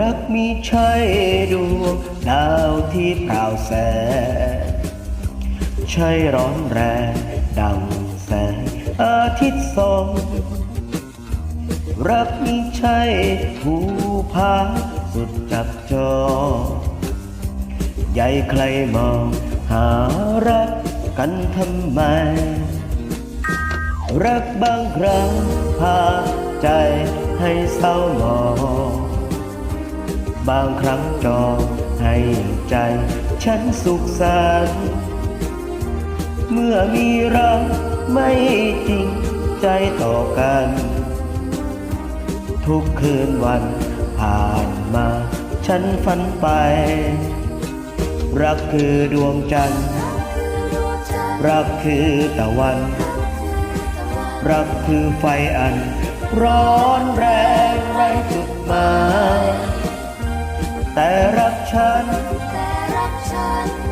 รักมีใช่ดวงดาวที่เปล่าแสงใช่ร้อนแรงดังแสงอาทิตย์ส่องรักมีใช่ผู้พาสุดจับจองใหญ่ใครมองหารักกันทำไม รักบางครั้งพาใจให้เศร้าหมอง บางครั้งจองให้ใจฉันสุขสันต์เมื่อมีรักไม่จริงใจต่อกัน ทุกคืนวันผ่านมาฉันฝันไป รักคือดวงจันทร์ รักคือตะวัน รักคือไฟอัน ร้อนแรง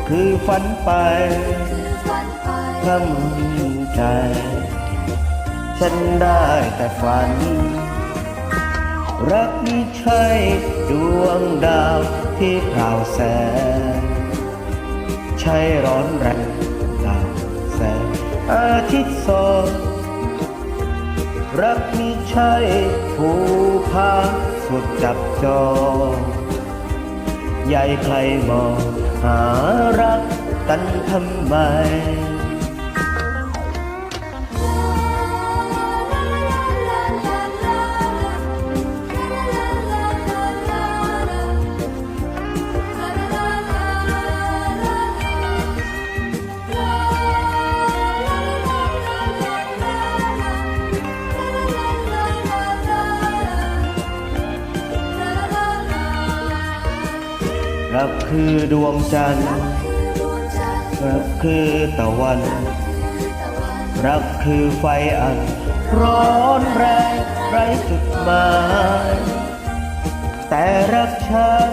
คือฝันไปคือฝันไปทำใจ ฉันได้แต่ฝัน รักนี้ใช่ดวงดาวที่เปล่าแสง ใช่ร้อนแรงดาวแสงอาทิตย์สองรักนี้ใช่ผู้พาสุดจับจองใหญ่ใครมองหา กันทำไมรักคือดวงจันทร์ รักคือตะวัน รักคือไฟอัน ร้อนแรงไร้จุดหมาย แต่รักฉัน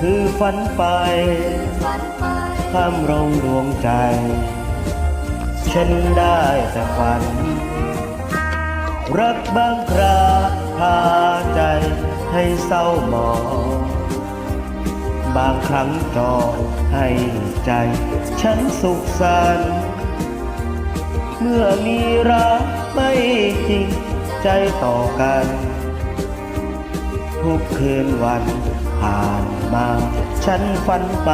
คือฝันไป ข้ามรงดวงใจ ฉันได้แต่ฝัน รักบางคราพาใจให้เศร้าหมอง บางครั้งจองให้ใจฉันสุขสันต์เมื่อมีรักไม่จริงใจต่อกัน ทุกคืนวันผ่านมา ฉันฝันไป